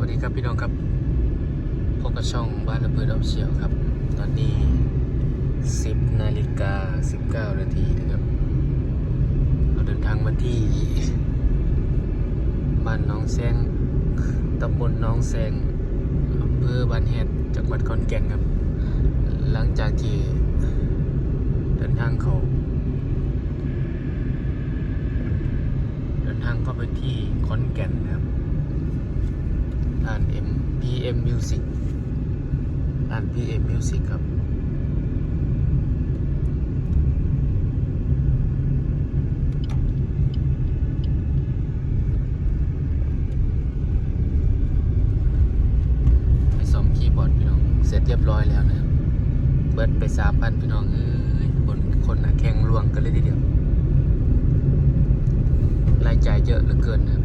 วัสดีครับพี่น้องครับพบกับช่องบ้านระเบิดออฟเชียลครับ ตอนนี้ 10นาฬิกา19นาทีนะครับ เราเดินทางมาที่บ้านน้องแซงตำบลน้องแซงอำเภอบ้านแฮดจังหวัดขอนแก่นครับ หลังจากที่เดินทางเขาเดินทางเข้าไปที่ขอนแก่นนะครับ PM Music ร้าน PM Music ครับไปซ่อมคีย์บอร์ดพี่น้องเสร็จเรียบร้อยแล้วนะครับ เบิดไปสามพันพี่น้องเอ้ยคนคนน่ะแข่งล่วงกันเลยทีเดียว รายจ่ายเยอะเหลือเกินนะครับ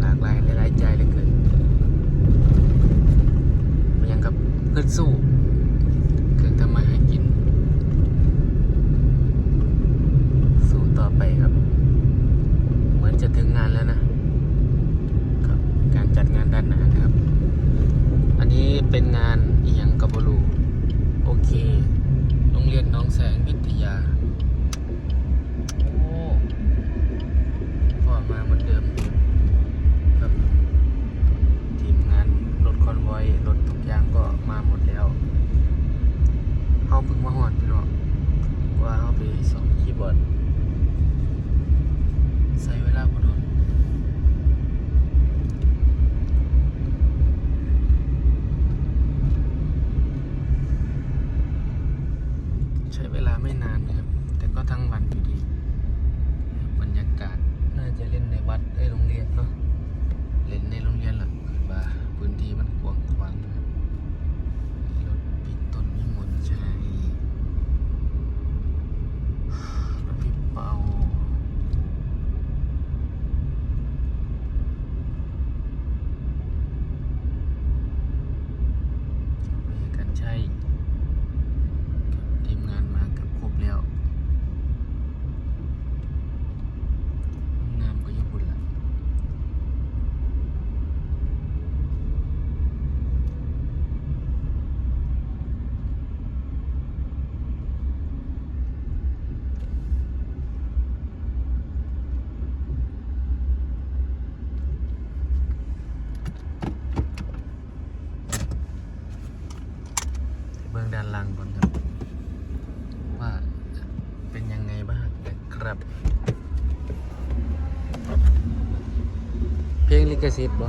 หลากหลายหลายๆใจเหลือเกินมันยังกับ เพื่อนสู้ เครื่องทำมาหากิน สู้ต่อไปครับ เหมือนจะถึงงานแล้วนะครับ การจัดงานด้านหน้านะครับ อันนี้เป็นงานอีหยังกับบรูโอเค โรงเรียนน้องแสงวิทยาโอ้พ่อมาเหมือนเดิม ครับทีมงานรถคอนวอยรถทุกอย่างก็มาหมดแล้วเขาเพิ่งมาหอดพี่น้องว่าเขาไปสองคีย์บอร์ด ใส่เวลาพอดนใช้เวลาไม่นานนะครับ แต่ก็ทั้งวันอยู่ดีบรรยากาศน่าจะเล่นในวัดไอยโรงเรียนเนาะ เล่นในโรงเรียนล่ะว่าพื้นที่มันกว้างขวางนะครับมีรถปิดต้นมิมนใช่รถพี่เปามีกันใช่ทีมงานมาเกับครบแล้วห้องน้ำก็อยุบุญละ เบื้อง ด้านล่างก่อนครับว่าเป็นยังไงบ้างนะครับ เพลงลิขสิทธิ์บ่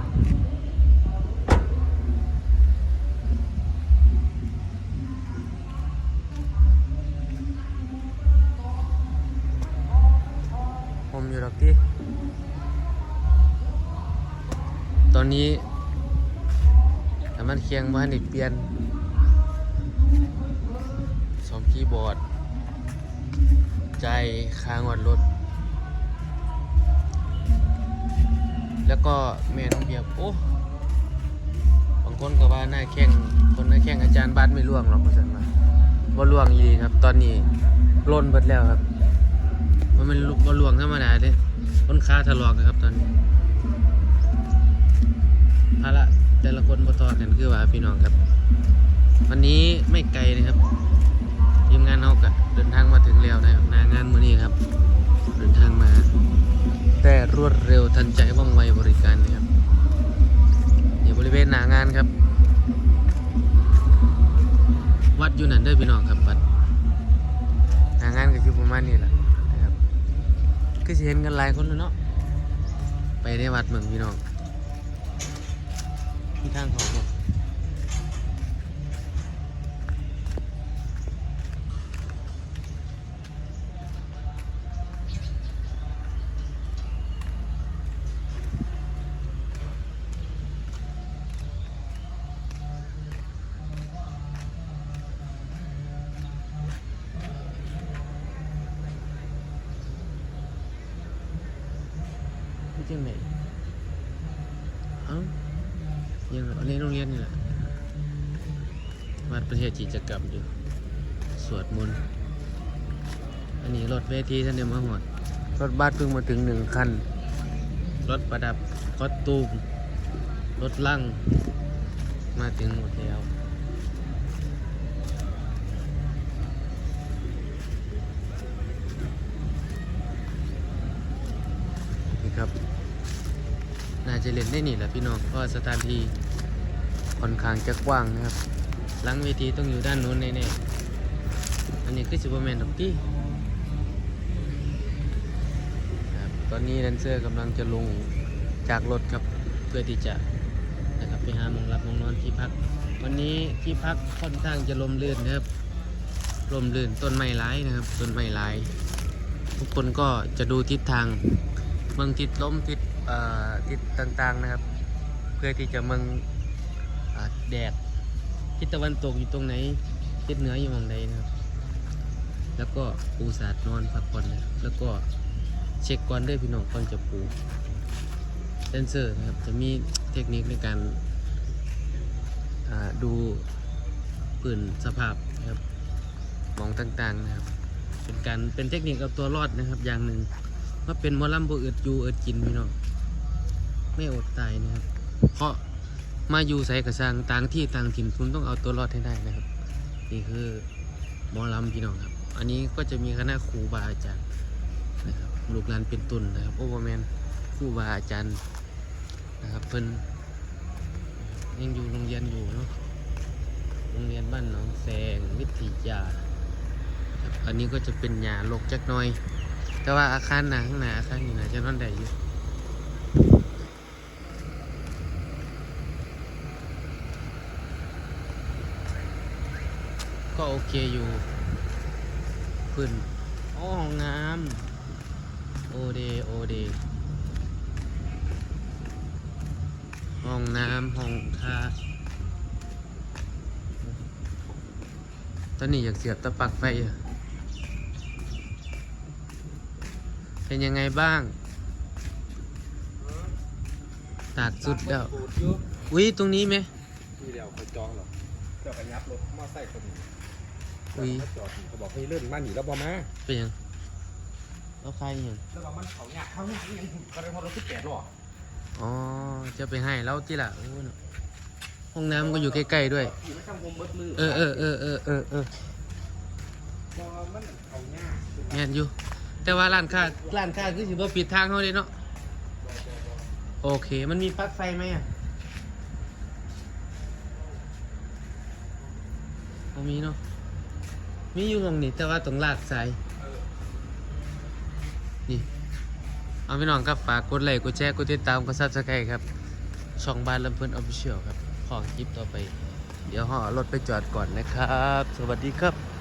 ผมอยู่ดอกที่ตอนนี้น้ำมันเคียงบ้านอีกเปลี่ยน คีย์บอร์ด ใจค้างวันรถ แล้วก็แม่น้องเบียบโอ้บางคนก็ว่าหน้าแข้งคนหน้าแข้งอาจารย์บ้านไม่ล่วงหรอกมาสั่นมาว่าล่วงยีครับ ตอนนี้ล่นเบิดแล้วครับ มันเป็นว่าล่วงธรรมดาเด้ต้นค้าถลอกนะครับตอนนี้เอาละแต่ละคนบ่ต่อกันคือว่าพี่น้องครับ วันนี้ไม่ไกลนะครับ ทีมงานเราก็เดินทางมาถึงแล้วนะครับหนางานมื้อนี้ครับ เดินทางมา แต่รวดเร็วทันใจว่องไวบริการนะครับอยู่บริเวณหนางานครับ วัดอยู่นั่นเด้อพี่น้องครับวัดหนางานก็อยู่ประมาณนี้แหละนะครับก็จะเห็นกันหลายคนแล้วเนาะไปในวัดเมืองพี่น้องที่ทางขาบอก จังไหนเอ้ายังในโรงเรียนนี่แหละวัดประเทศจีจะกลับอยู่ สวดมนต์อันนี้รถเวทีท่านเดียวมาหมดรถบัสเพิ่งมาถึงหนึ่งคัน รถประดับ คอตูม รถลั่ง มาถึงหมดแล้ว นี่ครับ น่า จะเล่นได้นี่แหละพี่น้องเพราะสถานที่ค่อนข้างจะกว้างนะครับ หลังเวทีต้องอยู่ด้านนู้นแน่ๆอันนี้คือซูเปอร์แมนดอกที่ครับตอนนี้แดนเซอร์กำลังจะลงจากรถครับเพื่อที่จะนะครับไปหามองรับมองนอนที่พัก วันนี้ที่พักค่อนข้างจะลมลื่นนะครับลมลื่นต้นไม้ร้ายนะครับต้นไม้ร้าย ทุกคนก็จะดูทิศทางเมืองทิศล้มทิศ ทิศต่างๆนะครับ เพื่อที่จะมืองอแดดทิศตะวันตกอยู่ตรงไหนทิศเหนืออยู่ตรงใดนะครับ แล้วก็ปูสาดนอนพักผ่อนนะแล้วก็เช็คก่อนด้วยพี่น้องก่อนจะปูแดนเซอร์นะครับจะมีเทคนิคในการดูปืนสภาพนะครับมองต่างๆนะครับ เป็นการเป็นเทคนิคเอาตัวรอดนะครับ อย่างหนึ่งว่าเป็นมอลำบ่เอิดยูเอิดกินพี่น้อง ไม่อดตายนะครับ เพราะมาอยู่ใส่กระสังต่างที่ต่างถิ่นคุณต้องเอาตัวรอดให้ได้นะครับ นี่คือหมอลำพี่น้องครับ อันนี้ก็จะมีคณะครูบาอาจารย์นะครับลูกหลานเป็นตุนนะครับโอเวอร์แมนครูบาอาจารย์นะครับเพิ่นยังอยู่โรงเรียนอยู่เนาะโรงเรียนบ้านหนองแสงวิทยาอันนี้ก็จะเป็นหญ้าลกจักน่อย แต่ว่าอาคารหนาข้างหน้าอาคารนี่นะจะนอนได้อยู่ ก็โอเคอยู่พื้นอ๋อห้องน้ำโอเดโอเดห้องน้ำห้องท่าตอนนี้อยากเสียบตะปลักไฟอะเป็นยังไงบ้าง ตากสุดแล้วสูตรอยู่อุ้ยตรงนี้ไหมที่เดียวเขาจองหรอเจ้าไปยับรถมอไซค์คนนี้ อุ้ย เขาจอดอยู่เขาบอกให้เลื่อนมาหนีแล้วบอมาเป็นยังแล้วใครยังแล้วบอกมันเขาหยาเขาหยานี่ยังก็เลยพอรถที่แปดหรออ๋อจะไปให้แล้วที่ละโอ้ยห้องน้ำก็อยู่ใกล้ๆด้วย ขี่ไม่ช่างผมเบิดมือเออเออเออเออเออเออพอมันเขาหยาแม่นอยู่ แต่ว่าร้านค้าร้านค้าคือสิบ่ปิดทางเขาเลยเนาะโอเคมันมีปลั๊กไฟไหมอะบ่มีเนาะ มีอยู่ตรงนี้แต่ว่าต้องลากสายนี่ เอาพี่น้องครับฝากกดไลค์กดแชร์กดติดตามกดซับสไครต์ครับ ช่องบ้านลำเพิ่นออฟฟิเชียลครับ ขอคลิปต่อไป เดี๋ยวห่อรถไปจอดก่อนนะครับ สวัสดีครับ